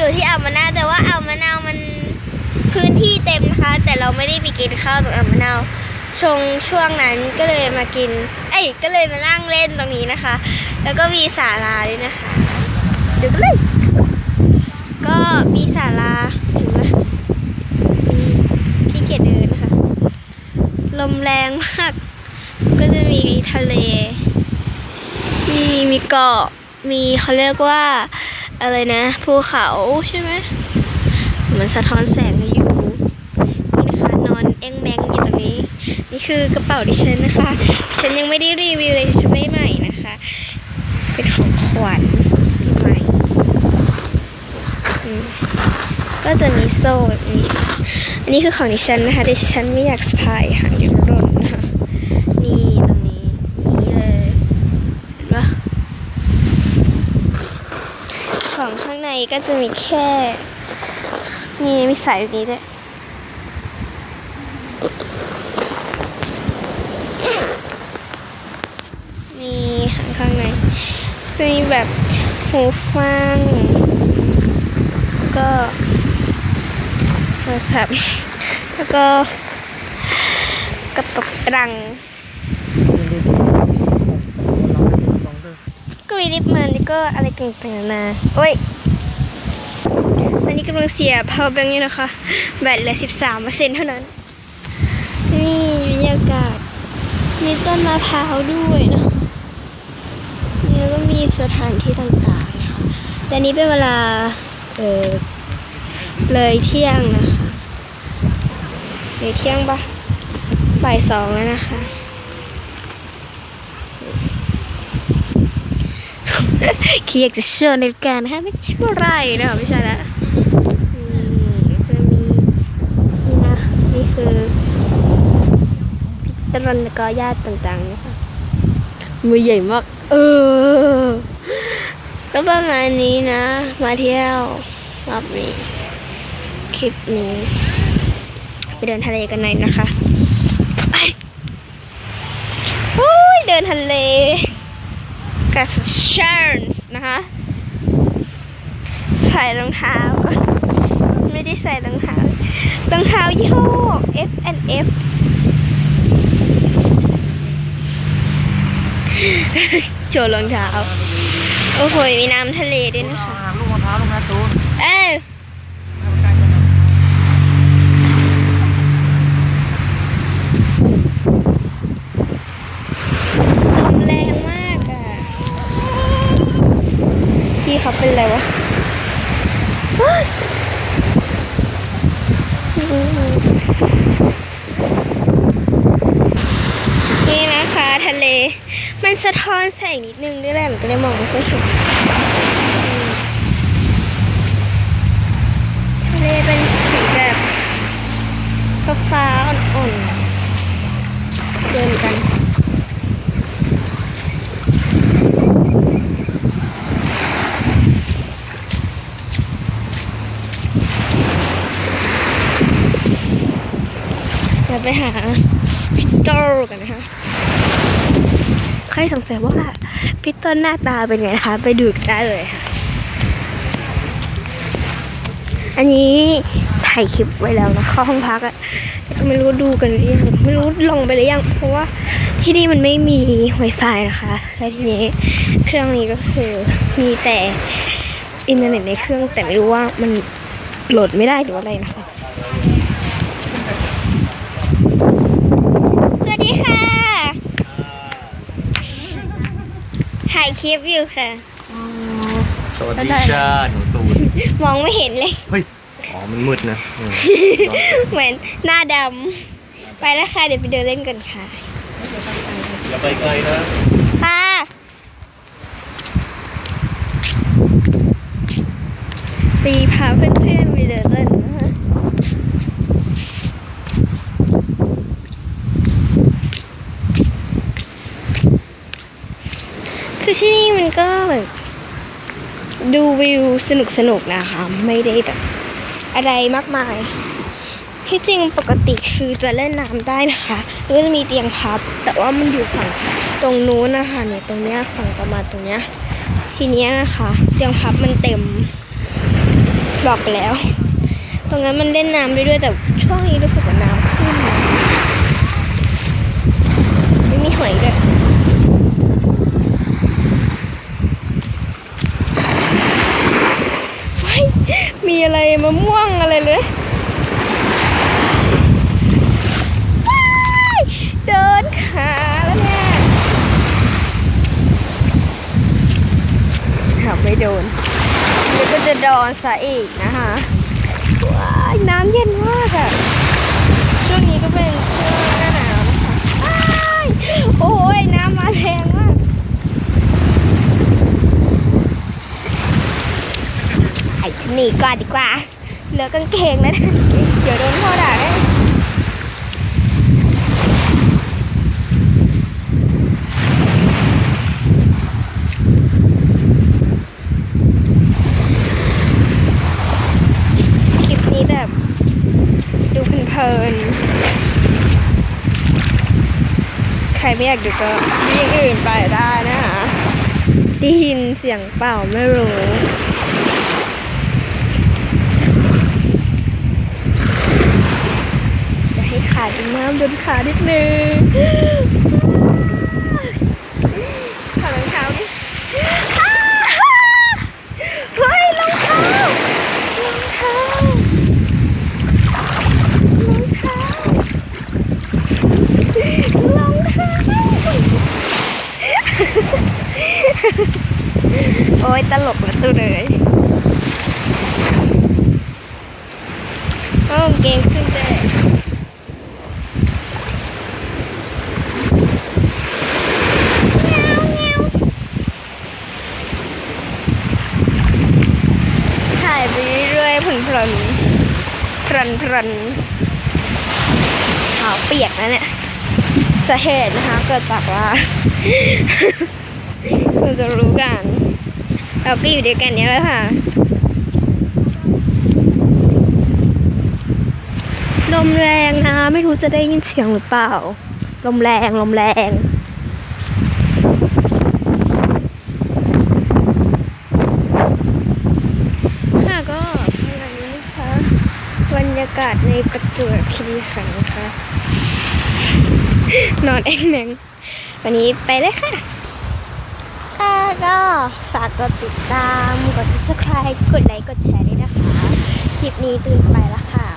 อยู่ที่อ่าวมะนาวแต่ว่าอ่าวมะนาวมันพื้นที่เต็มนะคะ แต่เราไม่ได้ไปกินข้าวตรงอ่าวมะนาวชงช่วงนั้นก็เลยมากิน เอ้ยก็เลยมานั่งเล่นตรงนี้นะคะ แล้วก็มีศาลาด้วยนะคะเดี๋ยวกันเลยก็มีศาลาถึงไหมขี้เกียจเดินนะคะ ลมแรงมาก ก็จะมีทะเล มีมีเกาะมีเขาเรียกว่า อะไรนะภูเขาใช่ไหมเหมือนสะท้อนแสงอยู่นี่นะคะนอนเอ็งแมงอยู่ตรงนี้ นี่คือกระเป๋าดิฉันนะคะ ฉันยังไม่ได้รีวิวเลยฉันได้ใหม่นะคะ เป็นของขวัญใหม่ก็จะมีโซ่แบบนี้ อันนี้คือของดิฉันนะคะแต่ฉันไม่อยากสะพายหางเดี๋ยวร่นนะคะนี่ตรงนี้นี่เลยเห็นปะของข้างใน ก็จะมีแค่ นี่มีสายแบบนี้ด้วยนี่ข้างข้างใน จะมีแบบหูฟัง ก็โทรศัพท์แล้วก็กระปุกตรัง ก็มีลิปมันแล้วก็อะไรต่างๆนานาโอ้ยอั นี้กำลังเสีย power bank อยู่นะคะ แบตเหลือ 13เปอร์เซ็นต์เท่านั้น นี่บรรยากาศ มีต้นมะพร้าวด้วยนะแล้วก็มีสถานที่ต่างๆนะคะแต่นี้เป็นเวลา เออเลยเที่ยงนะคะเลยเที่ยงปะบ่ายสองแล้วนะคะคีอยากจะเชิญในการนะคะไม่ใช่อะไรนะคะไม่ใช่ละนี่จะมีนี่นะนี่คือพิ ตรนแล้วก็ญาติต่างๆนะคะมือใหญ่มาก เออ ก็ประมาณนี้นะ มาเที่ยวรอบนี้ คลิปนี้ ไปเดินทะเลกันหน่อยนะคะไปโอ้ยเดินทะเลกับชาร์สนะคะ ใส่รองเท้าก่อนไม่ได้ใส่รองเท้ารองเท้ายี่ห้อ F โชว์รองเท้า โอ้โห มีน้ำทะเลด้วยนะคะ ลูกมะพร้าวลงนะตูนเอ้ยลมแรงมากอะ พี่เขาเป็นอะไรวะเฮ้ยนี่นะคะทะเล มัน สะท้อนแสงนิดนึงด้วยแหละมันก็เลยมองไม่ค่อยเห็นทะเลเป็นสีแบบฟ้าอ่อนๆเดินกันเดี๋ยวไปหาพี่โตกันนะคะ ใครสงสัยว่าพี่ต้นหน้าตาเป็นไงนะคะ ไปดูได้เลยค่ะ อันนี้ถ่ายคลิปไว้แล้วนะเข้าห้องพักอะแต่ก็ไม่รู้ดูกันหรือยังไม่รู้ลงไปหรือยังเพราะว่าที่นี่มันไม่มี Wi-Fi นะคะ และทีนี้เครื่องนี้ก็คือมีแต่อินเทอร์เน็ตในเครื่องแต่ไม่รู้ว่ามันโหลดไม่ได้หรือว่าอะไรนะคะ สวัสดีค่ะ ถ่าย คลิปอยู่ค่ะ สวัสดีจ้าหนูตูนมองไม่เห็นเลย เฮ้ย อ๋อ มันมืดนะอืมเหมือนหน้าดำไปแล้วค่ะเดี๋ยวไปเดินเล่นกันค่ะ อย่าไปไกลนะ ค่ะ ปีพาเพื่อนๆไปเดินเล่นนะคะคือที่นี่มันก็แบบ ดูวิวสนุกสนุกๆนะคะ ไม่ได้แบบ อะไรมากมาย ที่จริงปกติคือจะเล่นน้ำได้นะคะก็จะมีเตียงพับ แต่ว่ามันอยู่ฝั่งตรงนู้นนะคะเนี่ยตรงเนี้ยฝั่งประมาณตรงเนี้ยทีเนี้ยนะคะ เตียงพับมันเต็มบอกไปแล้ว ตรงนั้นมันเล่นน้ำได้ด้วยแต่ช่วงนี้รู้สึกว่าน้ำขึ้นไม่มีหอยด้วยว้ายมีอะไรมะม่วงอะไรเลยว้ายเดินขาแล้วเนี่ยหาไม่โดน เดี๋ยวก็ อนซะอีกนะคะว้ายน้ำเย็นมากอะช่วงนี้ก็เป็นช่วงหน้าหนาวนะคะว้ายโอ้ยน้ำมาแรงมากไอ้ชะนีก่อนดีกว่าเหลือกางเกงแล้วนะเดี๋ยวโดนพ่อด่าแน่คลิปนี้แบบ ดูเพลินๆ ใครไม่อยากดูก็ดูอย่างอื่นไปได้นะคะได้ยินเสียงเป่าไม่รู้จะให้ขาดน้ำบนขานิดนึงถอดรองเท้าดิอ้าเฮ้ยรองเท้ารองเท้ารองเท้า โอ้ยตลกละตัวเลยเอากางเกงขึ้นเด้ถ่ายไปเรื่อยๆเพลินๆพรันพรันๆขาวเปียกนะเนี่ย สาเหตุนะคะ เกิดจากว่าเราจะรู้กัน เราก็อยู่ด้วยกันเนี้ยแหละค่ะลมแรงนะ ไม่รู้จะได้ยินเสียงหรือเปล่า ลมแรง ลมแรงค่ะก็ประมาณนี้นะคะบรรยากาศในประจวบคีรีขันธ์นะคะ นอนเองแมงวันนี้ไปเลยค่ะ ค่ะก็ฝากกดติดตาม กด subscribe กดไลค์ กดแชร์ด้วยนะคะ คลิปนี้ตื่นไปแล้วค่ะ